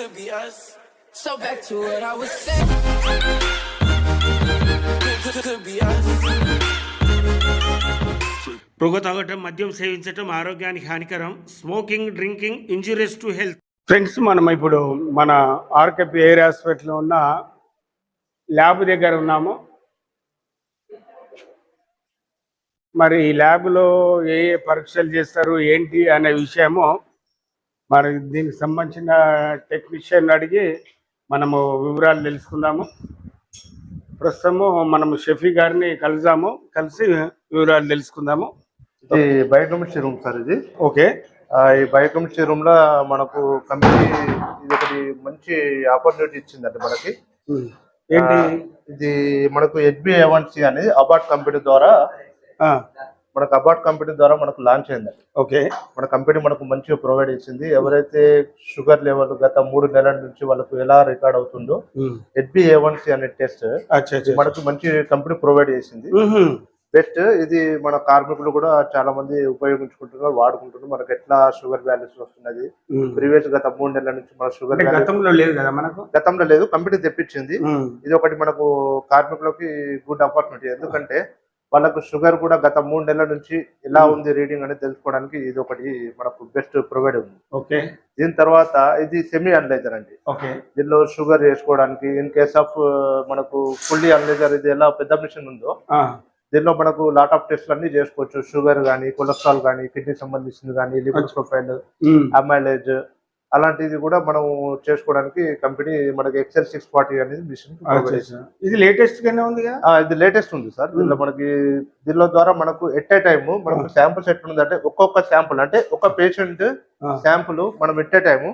could be us. So back to what I was saying. Could, could, could be us. పొగ తాగటం మద్యం సేవించటం ఆరోగ్యానికి హానికరం smoking drinking injurious to health friends మనం ఇప్పుడు మన ఆర్కెపి ఎయిర్ హాస్పిటల్లో ఉన్న ల్యాబ్ దగ్గర ఉన్నాము మరి ఈ ల్యాబ్లో ఏ ఏ పరీక్షలు చేస్తారు ఏంటి అనే విషయము మరి దీనికి సంబంధించిన టెక్నీషియన్ అడిగి మనము వివరాలు తెలుసుకుందాము. ప్రస్తుతము మనము షఫీ గారిని కలుద్దాము. కలిసి వివరాలు తెలుసుకుందాము. ఇది బయోకెమిస్ట్రీ రూమ్ సార్ ఇది. ఓకే. ఈ బయోకెమిస్ట్రీ రూమ్లో మనకు కంపెనీ ఇది ఒకటి మంచి ఆపర్చునిటీ ఇచ్చిందండి మనకి. ఏంటి? ఇది మనకు హెచ్బి సి అనేది అబార్ట్ కంపెనీ ద్వారా ఆ, మనకు అబార్ట్ కంపెనీ ద్వారా మనకు లాంచ్ అయిందండి ఓకే. మన కంపెనీ మనకు మంచిగా ప్రొవైడ్ చేసింది. ఎవరైతే షుగర్ లెవెల్ గత మూడు నెలల నుంచి వాళ్ళకు ఎలా రికార్డ్ అవుతుందో ఉమ్. హెచ్బి సి అనే టెస్ట్ మనకు మంచి కంపెనీ ప్రొవైడ్ చేసింది. బెస్ట్ ఇది మన కార్మికులు కూడా చాలా మంది ఉపయోగించుకుంటున్నారు వాడుకుంటున్నారు. మనకు ఎట్లా షుగర్ వాల్యూస్ వస్తున్నది. ప్రీవియస్ గత మూడు నెలల నుంచి మన షుగర్ గతంలో లేదు కదా మనకు? గతంలో లేదు కంపెనీ తెప్పించింది. ఇది ఒకటి మనకు కార్మికులకి గుడ్ ఆపర్చునిటీ ఎందుకంటే వాళ్ళకు షుగర్ కూడా గత మూడు నెలల నుంచి ఎలా ఉంది రీడింగ్ అనేది తెలుసుకోవడానికి ఇది ఒకటి మనకు బెస్ట్ ప్రొవైడ్ ఉంది. ఓకే. దీని తర్వాత ఇది సెమీ అనలైజర్ అండి. ఓకే. దీనిలో షుగర్ వేసుకోవడానికి ఇన్ కేస్ ఆఫ్ మనకు ఫుల్లీ అనలైజర్ ఇది ఎలా పెద్ద మిషన్ ఉందో దీనిలో మనకు లాట్ ఆఫ్ టెస్ట్లు అన్ని చేసుకోవచ్చు. షుగర్ కానీ కొలెస్ట్రాల్ కానీ కిడ్నీ సంబంధించింది కానీ లిపిడ్ ప్రొఫైల్. అమైలేజ్ అలాంటిది కూడా మనం చేసుకోవడానికి కంపెనీ మనకి ఎక్సెల్ సిక్స్ ఫార్టీ అనేది మిషన్. ఇది లేటెస్ట్ గానే ఉంది ఇది లేటెస్ట్ ఉంది సార్. దీనిలో మనకి దీనిలో ద్వారా మనకు ఎట్ ఏ టైమ్ మనకు శాంపుల్స్ ఎట్లుంది అంటే ఒక్కొక్క శాంపుల్ అంటే ఒక పేషెంట్. శాంపుల్ మనం ఎట్ ఏ టైమ్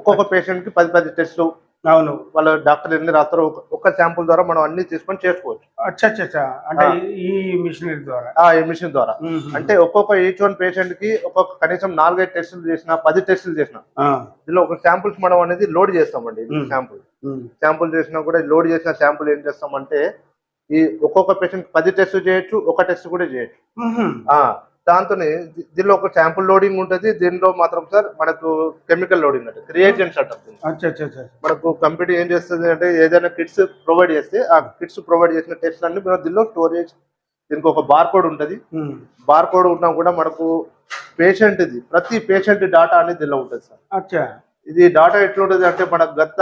ఒక్కొక్క పేషెంట్కి పది పది టెస్ట్లు అవును. వాళ్ళ డాక్టర్ ఎన్ని రాస్తారో ఒక- ఒక్క శాంపుల్ ద్వారా మనం అన్ని తీసుకొని చేసుకోవచ్చు. అచ్చా అచ్చా అచ్చా. అంటే. ఈ- ఈ మిషనరీ ద్వారా? ఆ మిషన్ ద్వారా. అంటే ఒక్కొక్క ఈచ్ వన్ పేషెంట్కి ఒక్కొక్క కనీసం నాలుగైదు టెస్టులు చేసిన పది టెస్టులు చేసిన. దీనిలో ఒక శాంపుల్స్ మనం అనేది లోడ్ చేస్తామండి. శాంపుల్. శాంపుల్ చేసినా కూడా లోడ్ చేసిన శాంపుల్ ఏం చేస్తామంటే ఈ ఒక్కొక్క పేషెంట్ పది టెస్ట్ చేయొచ్చు ఒక టెస్ట్ కూడా చేయొచ్చు. ఉహుం. ఆ దాంతోనే దీ- దీనిలో ఒక శాంపుల్ లోడింగ్ ఉంటుంది దీనిలో మాత్రం సార్ మనకు కెమికల్ లోడింగ్ అంటే క్రియేజెంట్స్ అంటారు మనకు కంపెనీ ఏం చేస్తుంది అంటే ఏదైనా కిట్స్ ప్రొవైడ్ చేస్తే ఆ కిట్స్ ప్రొవైడ్ చేసిన టెస్ట్ అన్ని మనం దీనిలో స్టోరేజ్ దీనికి ఒక బార్ కోడ్ ఉంటుంది. బార్ కోడ్ ఉన్నా కూడా మనకు పేషెంట్ ఇది ప్రతి పేషెంట్ డాటా అనేది దీనిలో ఉంటుంది సార్ ఇది డాటా ఎట్లుంటుంది అంటే మనకు గత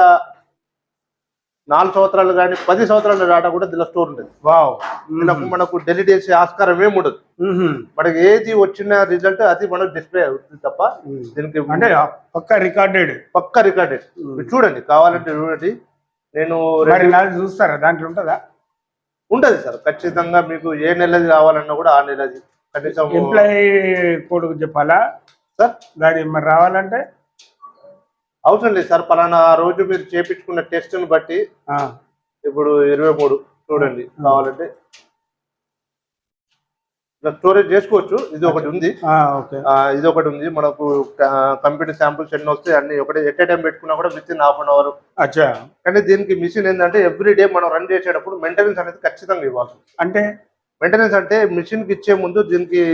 నాలుగు సంవత్సరాలు కానీ పది సంవత్సరాల డాటా కూడా దీనిలో స్టోర్ ఉంటుంది వావ్. దీనికి మనకు డెలిట్ చేసే ఆస్కారం ఏమి ఉండదు. మనకి ఏది వచ్చిన రిజల్ట్ అది మనకు డిస్ప్లే అవుతుంది తప్ప. దీనికి అంటే పక్క రికార్డెడ్ పక్క రికార్డెడ్ చూడండి కావాలంటే చూడండి. నేను చూస్తారా? దాంట్లో ఉంటుందా? ఉంటది సార్ ఖచ్చితంగా మీకు ఏ నెలది కావాలన్నా కూడా ఆ నెలది. కనీసం ఎంప్లాయీ కోడ్ చెప్పాలా? సార్? దాని మరి రావాలంటే? అవసరం లేదు సార్. పలానా రోజు మీరు చేపించుకున్న టెస్ట్ని బట్టి ఇప్పుడు ఇరవై మూడు చూడండి కావాలంటే. ఇలా స్టోరేజ్ చేసుకోవచ్చు. ఇది ఒకటి ఉంది. ఇది ఒకటి ఉంది. మనకు కంప్యూటర్ శాంపుల్స్ ఎన్ని వస్తాయి అన్ని ఒకటే ఎట్ టైం పెట్టుకున్నా కూడా within half an hour అచ్చా. కానీ దీనికి మిషన్ ఏంటంటే ఎవ్రీ డే మనం రన్ చేసేటప్పుడు మెయింటెనెన్స్ అనేది ఖచ్చితంగా ఇవ్వాలి. అంటే? మెయింటెనెన్స్ అంటే మిషన్కి ఇచ్చే ముందు దీనికి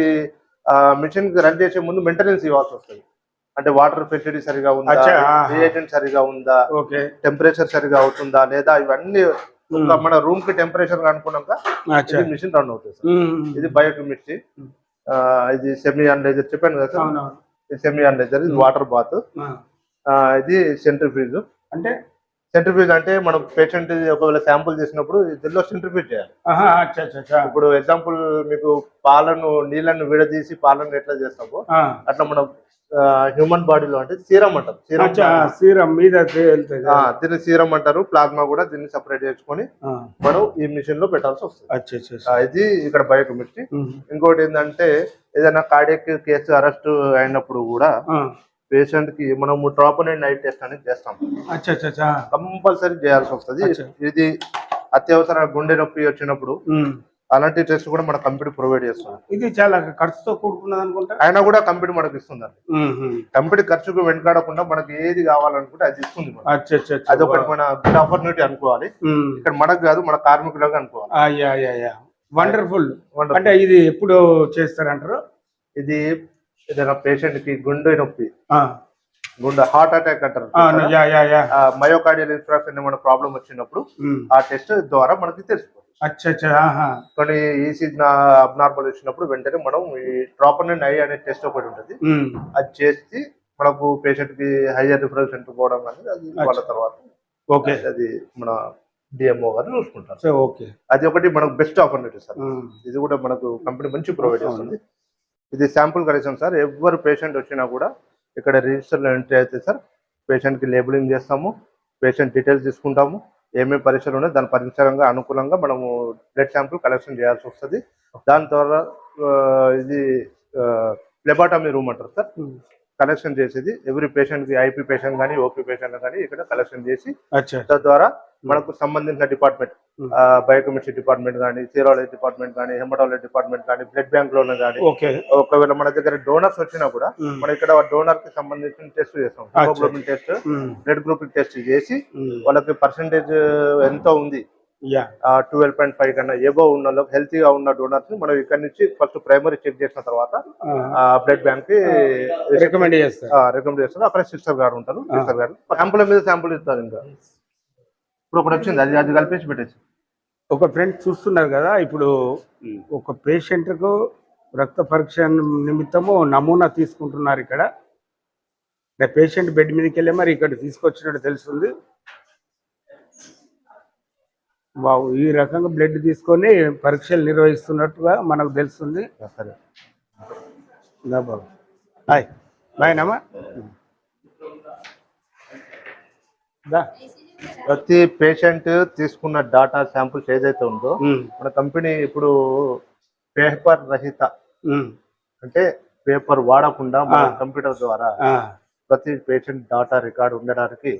మిషన్కి రన్ చేసే ముందు మెయింటెనెన్స్ ఇవ్వాల్సి వస్తుంది. అంటే వాటర్ ఫెసిలిటీ సరిగా ఉందా? సరిగా ఉందా? ఓకే. టెంపరేచర్ సరిగా అవుతుందా లేదా? ఇవన్నీ మన రూమ్కి టెంపరేచర్ అనుకున్నాక మిషన్ రన్ అవుతుంది. ఇది బయోకెమిస్ట్రీ ఇది సెమీ అనలైజర్ చెప్పాను కదా సార్? సెమీ అనలైజర్ ఇది వాటర్ బాత్. ఇది సెంట్రిఫ్యూజ్ అంటే? సెంట్రిఫ్యూజ్ అంటే మనం పేషెంట్ ఒకవేళ శాంపుల్ చేసినప్పుడు దీనిలో సెంట్రిఫ్యూజ్ చేయాలి. ఇప్పుడు ఎగ్జాంపుల్ మీకు పాలను నీళ్ళను విడదీసి పాలను ఎట్లా చేస్తామో. అట్లా మనం హ్యూమన్ బాడీలో అంటే సీరం అంటారు సీరం సీరం మీద దీన్ని సీరం అంటారు ప్లాస్మా కూడా దీన్ని సపరేట్ చేసుకొని. మనం ఈ మిషన్లో పెట్టాల్సి వస్తుంది ఇది ఇక్కడ బయోకెమిస్ట్రీ. ఇంకోటి ఏంటంటే ఏదైనా కార్డియక్ కేసు అరెస్ట్ అయినప్పుడు కూడా. పేషెంట్కి మనము ట్రాపోనైన్ నైట్ టెస్ట్ అనేది చేస్తాం కంపల్సరీ చేయాల్సి వస్తుంది. ఇది అత్యవసర గుండె నొప్పి వచ్చినప్పుడు. అలాంటి టెస్ట్ కూడా మన కంపెనీ ప్రొవైడ్ చేస్తుంది. ఇది చాలా ఖర్చుతో కూడుకున్నది అనుకుంటా? అయినా కూడా కంపెనీ మనకి ఇస్తుంది ఉమ్, ఉమ్. కంపెనీ ఖర్చుకు వెనకాడకుండా మనకి ఏది కావాలనుకుంటే అది ఇస్తుంది. అది ఒకటి మన గుడ్ ఆపర్చునిటీ అనుకోవాలి. ఇక్కడ మనకు కాదు మన కార్మికులకు అనుకోవాలి. వండర్ఫుల్. అంటే ఇది ఎప్పుడు చేస్తారంటారు? ఇది ఏదైనా పేషెంట్కి గుండె నొప్పి. గుండె హార్ట్ అటాక్ అంటారు మయోకార్డియల్ ఇన్ఫ్రాక్షన్ ఏమైనా ప్రాబ్లం వచ్చినప్పుడు. ఆ టెస్ట్ ద్వారా మనకి తెలిసిపోతుంది కొన్ని ఈసీజీ అబ్నార్మల్ వచ్చినప్పుడు వెంటనే మనం ఈ ట్రాపన్ అండ్ ఐ అనే టెస్ట్ ఒకటి ఉంటుంది. అది చేసి మనకు పేషెంట్కి హైయర్ రిఫరల్ సెంటర్ పోవడం అనేది అది వాళ్ళ తర్వాత. ఓకే. అది మన డిఎంఓ గారు చూసుకుంటారు. ఓకే. అది ఒకటి మనకు బెస్ట్ ఆపర్చునిటీ సార్. ఇది కూడా మనకు కంపెనీ మంచి ప్రొవైడ్ చేస్తుంది. ఇది శాంపుల్ కలెక్షన్ సార్. ఎవరు పేషెంట్ వచ్చినా కూడా ఇక్కడ రిజిస్టర్లో ఎంట్రీ అయితే సార్ పేషెంట్కి లేబులింగ్ చేస్తాము పేషెంట్ డీటెయిల్స్ తీసుకుంటాము. ఏమేమి పరీక్షలు ఉన్నాయి దాని పరిసరంగా అనుకూలంగా మనము బ్లడ్ శాంపుల్ కలెక్షన్ చేయాల్సి వస్తుంది. దాని ద్వారా ఇది లెబాటమీ రూమ్ అంటారు సార్. కలెక్షన్ చేసేది ఎవ్రీ పేషెంట్కి ఐపీ పేషెంట్ కానీ ఓపీ పేషెంట్ కానీ ఇక్కడ కలెక్షన్ చేసి తద్వారా మనకు సంబంధించిన డిపార్ట్మెంట్. బయోకెమిస్ట్రీ డిపార్ట్మెంట్ కానీ సీరాలజీ డిపార్ట్మెంట్ కానీ హెమటాలజీ డిపార్ట్మెంట్ కానీ బ్లడ్ బ్యాంక్లో కానీ ఒకవేళ మన దగ్గర డోనర్స్ వచ్చినా కూడా. మనం ఇక్కడ డోనర్కి సంబంధించిన టెస్ట్ చేస్తాం haemoglobin test. Blood group test చేసి. వాళ్ళకి పర్సంటేజ్ ఎంత ఉంది ట్వెల్వ్ పాయింట్ ఫైవ్ కన్నా ఏబో ఉన్న వాళ్ళకి హెల్తీగా ఉన్న డోనర్స్ మనం ఇక్కడ నుంచి ఫస్ట్ ప్రైమరీ చెక్ చేసిన తర్వాత బ్లడ్ బ్యాంక్కి రికమెండ్ చేస్తారు. రికమెండ్ చేస్తారు. అక్కడ సిస్టర్ గారు ఉంటారు. సిస్టర్ గారు. శాంపుల్ మీద శాంపుల్ ఇస్తారు ఇంకా. ఇప్పుడు ఒకటి వచ్చింది అది అది కలిపేసి పెట్టేసి. ఒక ఫ్రెండ్ చూస్తున్నారు కదా ఇప్పుడు ఒక పేషెంట్కు రక్త పరీక్ష నిమిత్తము నమూనా తీసుకుంటున్నారు ఇక్కడ. పేషెంట్ బెడ్ మీదకి వెళ్ళి మరి ఇక్కడ తీసుకొచ్చినట్టు తెలుస్తుంది. ఈ రకంగా బ్లడ్ తీసుకొని పరీక్షలు నిర్వహిస్తున్నట్టుగా మనకు తెలుస్తుంది. సరే. దా బాబు. హాయ్. బాయ్నమ్మా ప్రతి పేషెంట్ తీసుకున్న డాటా శాంపుల్స్ ఏదైతే ఉందో మన కంపెనీ ఇప్పుడు పేపర్ రహిత. అంటే పేపర్ వాడకుండా మన. కంప్యూటర్ ద్వారా ప్రతి పేషెంట్ డాటా రికార్డ్ ఉండడానికి.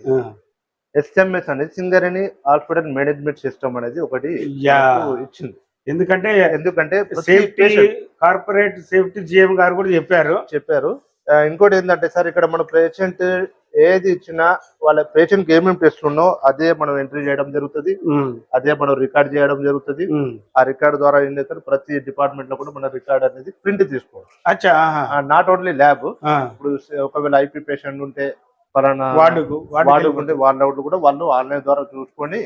ఎస్ఎంఎస్ అనేది సింగరేణి హాస్పిటల్ మేనేజ్మెంట్ సిస్టమ్ అనేది ఒకటి ఇచ్చింది. ఎందుకంటే ఎందుకంటే సేఫ్టీ కార్పొరేట్ సేఫ్టీ జిఎం గారు కూడా చెప్పారు. చెప్పారు. ఇంకోటి ఏంటంటే సార్ ఇక్కడ మన పేషెంట్ ఏది ఇచ్చినా వాళ్ళ పేషెంట్కి ఏమేమి టెస్ట్ ఉన్నో అదే మనం ఎంట్రీ చేయడం జరుగుతుంది. అదే మనం రికార్డ్ చేయడం జరుగుతుంది. ఆ రికార్డ్ ద్వారా ఏం చేస్తారు? ప్రతి డిపార్ట్మెంట్లో కూడా మన రికార్డ్ అనేది ప్రింట్ తీసుకోవచ్చు. నాట్ ఓన్లీ ల్యాబ్ ఇప్పుడు ఒకవేళ ఐపీ పేషెంట్ ఉంటే పలానా వార్డుకు వార్డుకి వార్డు ఉంటే వాళ్ళ కూడా వాళ్ళు ఆన్లైన్ ద్వారా చూసుకొని.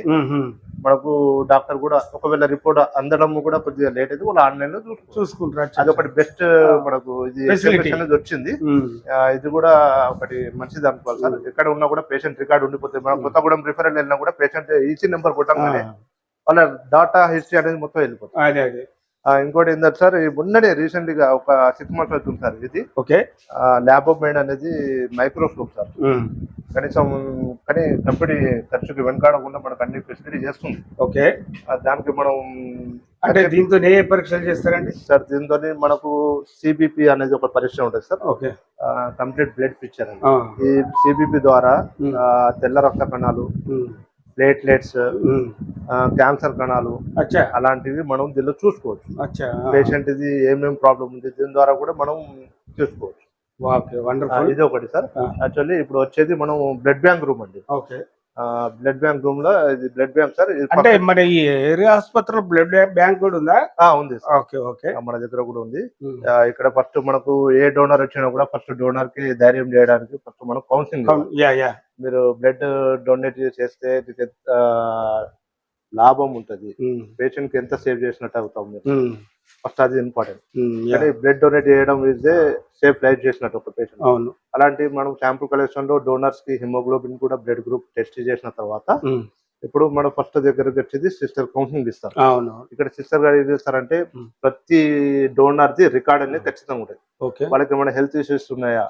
మనకు డాక్టర్ కూడా ఒకవేళ రిపోర్ట్ అందడం కూడా కొద్దిగా లేట్ అయితే వాళ్ళు ఆన్లైన్లో చూసుకుంటారు. అది ఒకటి బెస్ట్ మనకు ఇది అనేది వచ్చింది. ఇది కూడా ఒకటి మంచిది అనుకోవాలి సార్. ఎక్కడ ఉన్నా కూడా పేషెంట్ రికార్డ్ ఉండిపోతుంది మనం కొత్తగూడెం రిఫరల్ వెళ్ళినా కూడా పేషెంట్ ఈసీ నెంబర్ కొట్టంగానే వాళ్ళ డాటా హిస్టరీ అనేది మొత్తం వెళ్ళిపోతుంది. అదే అదే. ఆ, ఇంకోటి ఏంటంటే సార్ మొన్ననే రీసెంట్గా ఒక సిక్స్ మంత్స్ అవుతుంది సార్ ఇది. ఓకే. మైండ్ అనేది మైక్రోస్కోప్ సార్. కనీసం కానీ కంపెనీ ఖర్చుకి వెనకాడకుండా మనకు అన్ని ఫెసిలిటీ చేస్తుంది. ఓకే. దానికి మనం అంటే దీంతో ఏ పరీక్షలు చేస్తారండి? సార్ దీంతో మనకు సిబిపి అనేది ఒక పరీక్ష ఉంటుంది sir. Okay. Complete blood picture ఈ సిబిపి ద్వారా తెల్ల రక్త కణాలు ప్లేట్లెట్స్. క్యాన్సర్ కణాలు అలాంటివి మనం దీనిలో చూసుకోవచ్చు. పేషెంట్ ఇది ఏమేమి ప్రాబ్లం ఉంది దీని ద్వారా కూడా మనం చూసుకోవచ్చు. ఇది ఒకటి సార్. యాక్చువల్లీ ఇప్పుడు వచ్చేది మనం బ్లడ్ బ్యాంక్ రూమ్ అండి. ఓకే. బ్లడ్ బ్యాంక్ రూమ్లో ఇది బ్లడ్ బ్యాంక్ సార్ అంటే మన ఈ ఏరియా ఆసుపత్రిలో బ్లడ్ బ్యాంక్ కూడా ఉందా? ఆ, ఉంది ఓకే ఓకే. మన దగ్గర కూడా ఉంది. ఇక్కడ ఫస్ట్ మనకు ఏ డోనర్ వచ్చినా కూడా ఫస్ట్ డోనర్కి ధైర్యం చేయడానికి ఫస్ట్ మనం కౌన్సిలింగ్ యా యా. మీరు బ్లడ్ డొనేట్ చేస్తే లాభం ఉంటది. పేషెంట్కి ఎంత సేవ్ చేసినట్టు అవుతాం మీరు ఫస్ట్ అది ఇంపార్టెంట్. కానీ బ్లడ్ డొనేట్ చేయడం ఇస్ సేఫ్ లైఫ్ చేసినట్టు ఒక పేషెంట్. అవును. అలాంటి మనం శాంపుల్ కలెక్షన్లో డోనర్స్కి హిమోగ్లోబిన్ కూడా బ్లడ్ గ్రూప్ టెస్ట్ చేసిన తర్వాత ఇప్పుడు మనం ఫస్ట్ దగ్గరకు వచ్చేది సిస్టర్ కౌన్సిలింగ్ ఇస్తారు. అవును. ఇక్కడ సిస్టర్ గారు ఏం చేస్తారంటే. ప్రతి డోనర్ ది రికార్డ్ అనేది ఖచ్చితంగా ఉంటుంది. ఓకే. వాళ్ళకి ఏమైనా హెల్త్ ఇష్యూస్ ఉన్నాయా?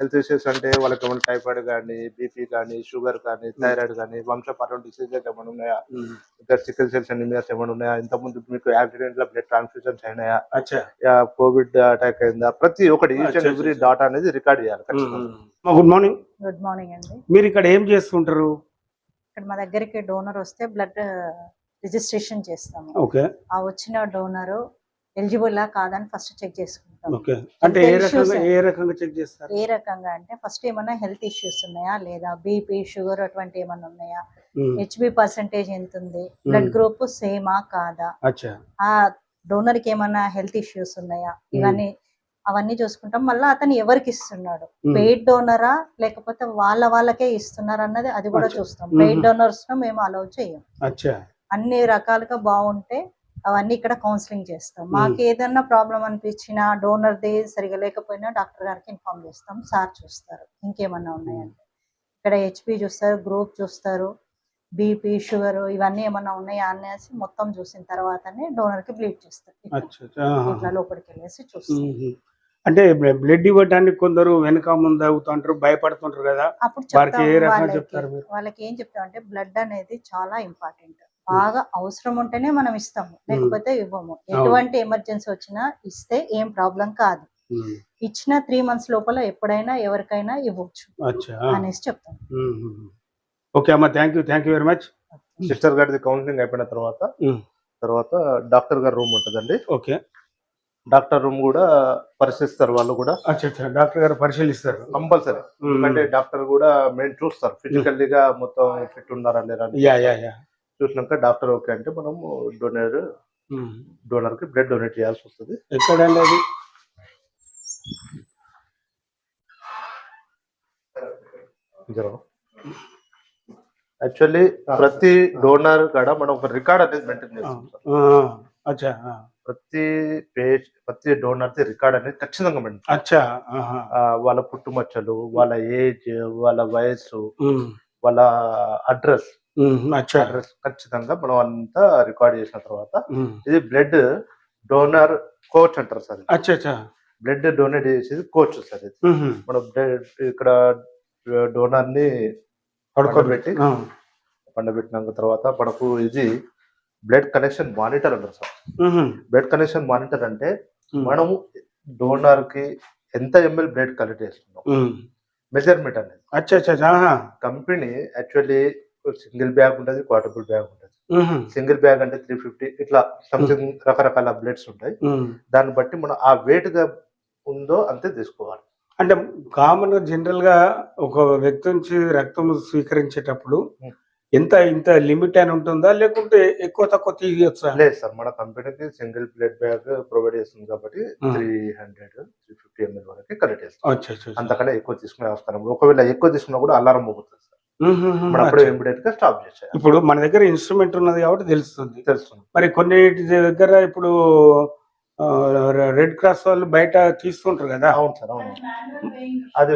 హెల్త్ ఇష్యూస్ అంటే వాళ్ళకి ఏమైనా టైఫాయిడ్ కానీ బీపీ కానీ షుగర్ కానీ థైరాయిడ్ కానీ వంశపరం డిసీజెస్ ఏమైనా ఉన్నాయా? ఇంకా సికిల్ సెల్స్ అనిమియాస్ ఏమైనా ఉన్నాయా? ఇంతకుముందు మీకు యాక్సిడెంట్లో బ్లడ్ ట్రాన్స్ఫ్యూజన్స్ అయినాయా? అచ్చా. కోవిడ్ అటాక్ అయిందా? ప్రతి ఒక్కటి ఈచ్ అండ్ ఎవ్రీ. డాటా అనేది రికార్డ్ చేయాలి. Good morning. గుడ్ మార్నింగ్ అండి. మీరు ఇక్కడ ఏం చేస్తుంటారు? ఇక్కడ మా దగ్గరికి డోనర్ వస్తే బ్లడ్ రిజిస్ట్రేషన్ చేస్తాము. ఓకే. ఆ వచ్చిన డోనర్ ఎలిజిబుల్ కాదని ఫస్ట్ చెక్ చేసుకుంటాం ఓకే. అంటే ఏ రకంగా ఏ రకంగా చెక్ చేస్తారు? ఏ రకంగా అంటే ఫస్ట్ ఏమైనా హెల్త్ ఇష్యూస్ ఉన్నాయా? లేదా బీపీ షుగర్ అటువంటి ఏమైనా ఉన్నాయా? హెచ్బి పర్సంటేజ్ ఎంత ఉంది బ్లడ్. గ్రూప్ సేమా కాదా? ఆ డోనర్కి ఏమైనా హెల్త్ ఇష్యూస్ ఉన్నాయా? ఇవన్నీ అవన్నీ చూసుకుంటాం. మళ్ళీ అతను ఎవరికి ఇస్తున్నాడు. పెయిడ్ డోనరా లేకపోతే వాళ్ళ వాళ్ళకే ఇస్తున్నారు అన్నది అది కూడా. చూస్తాం. పెయిడ్ డోనర్స్ మేము అలౌ చేయం. అన్ని రకాలుగా బాగుంటే అవన్నీ ఇక్కడ కౌన్సిలింగ్ చేస్తాం. మాకు ఏదన్నా ప్రాబ్లం అనిపించినా డోనర్ దే సరిగా లేకపోయినా డాక్టర్ గారికి ఇన్ఫార్మ్ చేస్తాం. సార్ చూస్తారు. ఇంకేమన్నా ఉన్నాయంటే ఇక్కడ హెచ్పి చూస్తారు గ్రూప్ చూస్తారు బీపీ షుగర్ ఇవన్నీ ఏమన్నా ఉన్నాయా అనేసి మొత్తం చూసిన తర్వాతనే డోనర్కి బ్లీడ్ చేస్తారు. ఇట్లా లోపలికి వెళ్ళేసి చూస్తాం. మ్మ్. అంటే బ్లడ్ ఇవ్వడానికి కొందరు వెనక ముందు అవుతుంటారు భయపడుతుంటారు కదా అప్పుడు వారికి ఏ రకంగా వాళ్ళకి చెప్తారు మీరు? వాళ్ళకి ఏం చెప్తాం అంటే బ్లడ్ అనేది చాలా ఇంపార్టెంట్ బాగా అవసరం ఉంటేనే మనం ఇస్తాము లేకపోతే ఇవ్వము ఎటువంటి ఎమర్జెన్సీ వచ్చినా ఇస్తే ఏం ప్రాబ్లం కాదు. ఇచ్చిన త్రీ మంత్స్ లోపల ఎప్పుడైనా ఎవరికైనా ఇవ్వచ్చు. అనేసి చెప్తాం. ఓకే అమ్మా thank you thank you very much sister గారిది కౌన్సిలింగ్ అయిపోయిన తర్వాత. తర్వాత డాక్టర్ గారి రూమ్ ఉంటుందండి ఓకే డాక్టర్ రూమ్ కూడా పరిశీలిస్తారు వాళ్ళు కూడా. డాక్టర్ గారు పరిశీలిస్తారు. కంపల్సరీ. ఎందుకంటే డాక్టర్ కూడా మేము చూస్తారు. ఫిజికల్లీ గా మొత్తం ఫిట్ ఉన్నారా లేరా చూసినాక డాక్టర్ ఓకే అంటే మనము డొనేర్ మ్మ్. డోనర్కి బ్లడ్ డొనేట్ చేయాల్సి వస్తుంది. ఎక్కడండి అది? యాక్చువల్లీ ప్రతి డోనర్ కాడ మనం ఒక రికార్డ్ అనేది మెయింటైన్ చేస్తాం. ప్రతి పేజ్ ప్రతి డోనర్ రికార్డ్ అనేది ఖచ్చితంగా అచ్చా. వాళ్ళ పుట్టుమచ్చలు వాళ్ళ ఏజ్ వాళ్ళ వయస్సు మ్మ్. వాళ్ళ అడ్రస్ అడ్రస్ ఖచ్చితంగా మనం అంతా రికార్డ్ చేసిన తర్వాత. ఇది బ్లడ్ డోనర్ కోచ్ అంటారు సార్ అచ్చా అచ్చా బ్లడ్ డొనేట్ చేసేది కోచ్ సార్ ఇది. మనం blood ఇక్కడ డోనర్ని పడుకోబెట్టి. పండబెట్టినాక తర్వాత మనకు ఇది బ్లడ్ కనెక్షన్ మానిటర్ అంటారు సార్. బ్లడ్ కనెక్షన్ మానిటర్ అంటే. మనము డోనర్కి ఎంత ఎంఎల్ బ్లడ్ కలెక్ట్ చేస్తున్నాం. మెజర్మెంట్ అనేది అచ్చా అచ్చా. కంపెనీ యాక్చువల్లీ సింగిల్ బ్యాగ్ ఉంటుంది క్వార్టబుల్ బ్యాగ్ ఉంటుంది. సింగిల్ బ్యాగ్ అంటే త్రీ ఫిఫ్టీ ఇట్లా సంథింగ్ రకరకాల బ్లడ్స్ ఉంటాయి. దాన్ని బట్టి మనం ఆ weight గా ఉందో అంతే తీసుకోవాలి అంటే కామన్ జనరల్గా ఒక వ్యక్తి నుంచి రక్తం స్వీకరించేటప్పుడు. ఎంత ఇంత లిమిట్ అని ఉంటుందా? లేకుంటే ఎక్కువ తక్కువ తీయొచ్చా? లేదు సార్ మన కంపెనీకి సింగిల్ బ్లడ్ బ్యాగ్ ప్రొవైడ్ చేస్తుంది కాబట్టి. Three hundred three fifty ML వరకు కలెక్ట్ చేస్తాం. అంతకంటే ఎక్కువ తీసుకునే అవసరం. ఒకవేళ ఎక్కువ తీసుకున్నా కూడా అలారం మోగుతుంది సార్. అప్పుడు. ఇమీడియట్గా స్టాప్ ఇప్పుడు మన దగ్గర ఇన్స్ట్రుమెంట్ ఉన్నది కాబట్టి తెలుస్తుంది. తెలుస్తుంది. మరి కొన్ని దగ్గర ఇప్పుడు రెడ్ క్రాస్ వాళ్ళు బయట తీస్తుంటారు కదా? అవును సార్ అవును. అది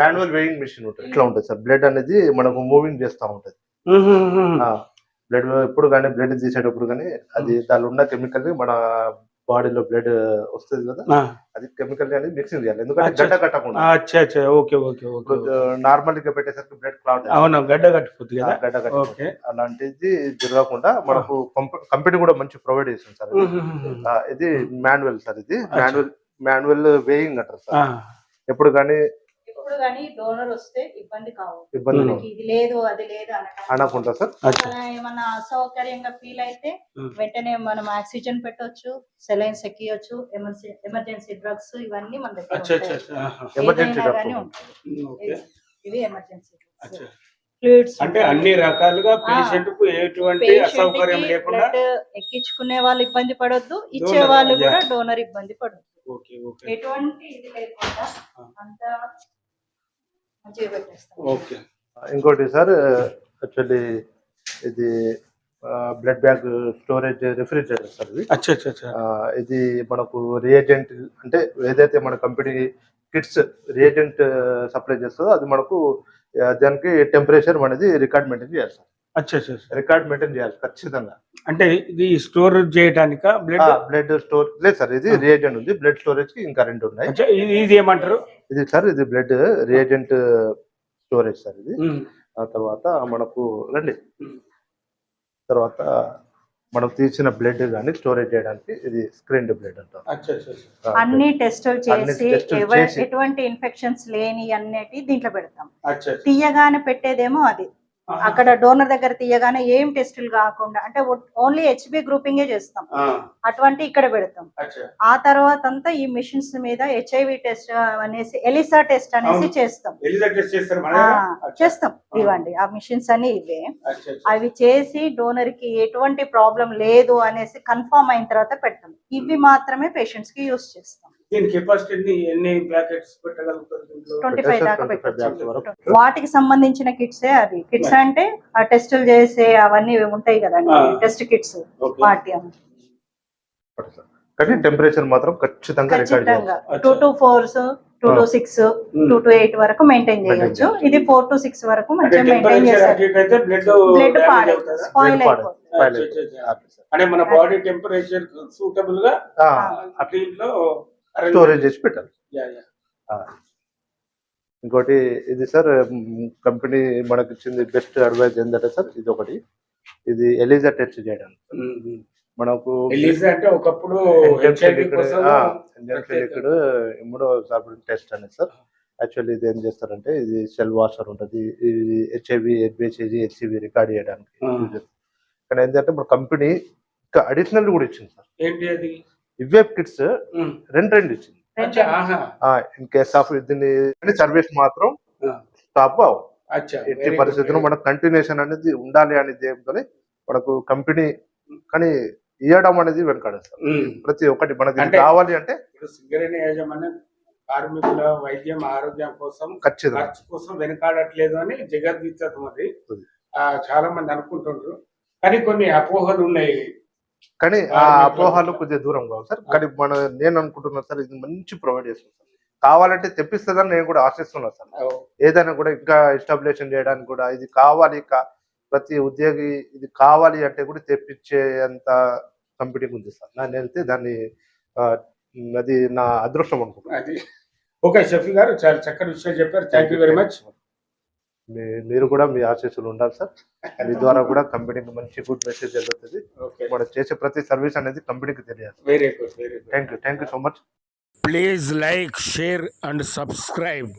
మాన్యువల్ వేయింగ్ మిషన్ ఉంటుంది. ఇట్లా ఉంటుంది సార్. బ్లడ్ అనేది మనకు మూవింగ్ చేస్తూ ఉంటుంది. బ్లడ్ ఎప్పుడు కానీ బ్లడ్ తీసేటప్పుడు కానీ అది దానిలో ఉన్న కెమికల్ మన బాడీలో బ్లడ్ వస్తుంది కదా అది కెమికల్ అనేది మిక్సింగ్ చేయాలి. ఎందుకంటే. గడ్డ కట్టకుండా. అచ్చా అచ్చా ఓకే ఓకే ఓకే నార్మల్గా పెట్టేసరికి బ్లడ్ క్లాట్ అవును గడ్డ కట్టిపోతుంది కదా. గడ్డ ఓకే. కట్టిపోతుంది. అలాంటిది జరగకుండా మనకు కంపెనీ కూడా మంచి ప్రొవైడ్ చేస్తుంది సార్ ఇది. మాన్యువల్ సార్ ఇది. మాన్యువల్ మాన్యువల్ వేయింగ్ అంటారు సార్. ఎప్పుడు కానీ ఎప్పుడు కానీ డోనర్ వస్తే ఇబ్బంది కావు. ఇబ్బంది. మనకి ఇది లేదు అది లేదు అనకుండా. సార్? అలా ఏమన్నా అసౌకర్యంగా ఫీల్ అయితే. వెంటనే మనం ఆక్సిజన్ పెట్టొచ్చు సెలైన్స్ ఎక్కియొచ్చు ఎమర్జెన్సీ ఎమర్జెన్సీ డ్రగ్స్ ఇవన్నీ మన దగ్గర. ఎమర్జెన్సీ ఇవి ఎమర్జెన్సీ అచ్చా. ఫ్లూయిడ్స్ అంటే అన్ని రకాలుగా పేషెంట్కు ఎటువంటి అసౌకర్యం లేకుండా ఎక్కించుకునే వాళ్ళు ఇబ్బంది పడొద్దు ఇచ్చే వాళ్ళు కూడా. డోనర్ ఇబ్బంది పడొద్దు. Okay okay. ఎటువంటి ఇది లేకుండా. అంతా మంచిగా పెట్టేస్తాం. ఓకే. ఇంకోటి సార్ యాక్చువల్లీ ఇది blood bag storage refrigerator sir ఇది. అచ్చా అచ్చా అచ్చా. ఆ, ఇది మనకు రియేజెంట్ అంటే ఏదైతే మన కంపెనీ కిట్స్ రియేజెంట్ సప్లై చేస్తుందో అది మనకు దానికి టెంపరేచర్ అనేది రికార్డ్ మెయింటైన్ చేయాలి రికార్డ్ మెయింటైన్ చేయాలి ఖచ్చితంగా. అంటే ఇది స్టోర్ చేయడానిక బ్లడ్? బ్లడ్ స్టోర్ లేదు సార్ ఇది రియేజెంట్ ఉంది బ్లడ్ స్టోరేజ్కి ఇంకా రెండు ఉన్నాయి. ఇది ఇది ఏమంటారు? ఇది సార్ ఇది బ్లడ్ రియేజెంట్ స్టోరేజ్ సార్ ఇది. ఆ తర్వాత మనకు రండి. తర్వాత మనం తీసిన బ్లడ్ కానీ స్టోరేజ్ చేయడానికి ఇది స్క్రీన్ బ్లడ్ అంటారు. అన్ని టెస్టులు చేసి. ఎటువంటి ఇన్ఫెక్షన్స్ లేని అన్నిటి దీంట్లో పెడతాం. తీయగానే పెట్టేదేమో అది. అక్కడ డోనర్ దగ్గర తీయగానే ఏం టెస్టులు కాకుండా అంటే ఓన్లీ హెచ్బి గ్రూపింగే చేస్తాం. అటువంటి ఇక్కడ పెడతాం. ఆ తర్వాత అంతా ఈ మిషన్స్ మీద హెచ్ఐవి టెస్ట్ అనేసి ఎలిసా టెస్ట్ అనేసి. చేస్తాం. చేస్తాం. ఇవ్వండి. ఆ మిషన్స్ అన్ని ఇవే. అవి చేసి డోనర్కి ఎటువంటి ప్రాబ్లం లేదు అనేసి కన్ఫర్మ్ అయిన తర్వాత పెడతాం. ఇవి మాత్రమే పేషెంట్స్కి యూస్ చేస్తాం. దీని కెపాసిటీ ఎన్ని ప్యాకెట్స్ పెట్టగలుగుతారు దీంట్లో ట్వంటీ ఫైవ్ దాకా 25 bags పెట్టచ్చు వరకు. వాటికి సంబంధించిన కిట్సే అవి కిట్స్ అంటే ఆ టెస్టులు చేసే అవన్నీ ఉంటాయి కదండి ఆ. Test kits. వాటి. కానీ టెంపరేచర్ మాత్రం ఖచ్చితంగా record. Two to fours two to. Six two to eight వరకు మెయింటైన్ చేయొచ్చు. ఇది ఫోర్ టు సిక్స్ వరకు మంచిగా మెయింటైన్ చేస్తారు బ్లడ్ పాడై స్పాయిల్. అయిపోతుంది. అంటే మన బాడీ టెంపరేచర్ సూటబుల్గా దీంట్లో స్టోరేజ్ చేసి పెట్టాలి. ఇంకోటి ఇది సార్ కంపెనీ మనకి ఇచ్చింది బెస్ట్ అడ్వైజ్ ఏంటంటే సార్ ఇది ఒకటి ఇది ఎలిజా టెస్ట్ చేయడానికి. మనకు అంటే ఒకప్పుడు ఇమ్ముడో సార్బిన్ టెస్ట్ అనేది సార్. యాక్చువల్లీ ఇది ఏం చేస్తారంటే ఇది సెల్ వాషర్ ఉంటుంది. ఇది హెచ్ఐవి హెచ్బిహెచ్ఐజి హెచ్సివి రికార్డ్ చేయడానికి. కానీ ఏంటంటే మన కంపెనీ ఇంకా అడిషనల్ కూడా ఇచ్చింది సార్. ఏంటి అది? ఇవే కిట్స్. రెండు రెండు ఇచ్చింది. ఇన్ కేస్ ఆఫ్ దీన్ని సర్వీస్ మాత్రం. స్టాప్ అచ్చా ఎట్టి పరిస్థితుల్లో మనకు కంటిన్యూషన్ అనేది ఉండాలి అనేది ఏంటని మనకు కంపెనీ కానీ ఇవ్వడం అనేది. ఉమ్. ప్రతి ఒక్కటి మనకి కావాలి అంటే సింగరేణి యాజమాన్యం కార్మికుల వైద్యం ఆరోగ్యం కోసం ఖచ్చితంగా ఖర్చు కోసం వెనకాడట్లేదు అని జగద్గీతం అది చాలా మంది అనుకుంటుండ్రు కానీ కొన్ని అపోహలు ఉన్నాయి కానీ ఆ అపోహాలు. కొద్దిగా దూరం కావాలి సార్. కానీ మన నేను అనుకుంటున్నా సార్ ఇది మంచి ప్రొవైడ్ చేస్తుంది సార్. కావాలంటే తెప్పిస్తుందని నేను కూడా ఆశిస్తున్నాను సార్. ఏదైనా కూడా ఇంకా ఎస్టాబ్లిషన్ చేయడానికి కూడా ఇది కావాలి ప్రతి ఉద్యోగి ఇది కావాలి అంటే కూడా తెప్పించేంత కంపెనీ ఉంది సార్. నేను వెళ్తే దాన్ని అది నా అదృష్టం అనుకుంటున్నాను ఓకే షఫీ గారు చాలా చక్కటి విషయం చెప్పారు. థ్యాంక్ యూ వెరీ మచ్ మీ- మీరు కూడా మీ ఆశీస్సులు ఉండాలి సార్. మీ ద్వారా కూడా కంపెనీకి మంచి గుడ్ మెసేజ్ జరుగుతుంది. ఓకే మనం చేసే ప్రతి సర్వీస్ అనేది కంపెనీకి తెలియాలి. Very good very good thank you thank you so much please like share and subscribe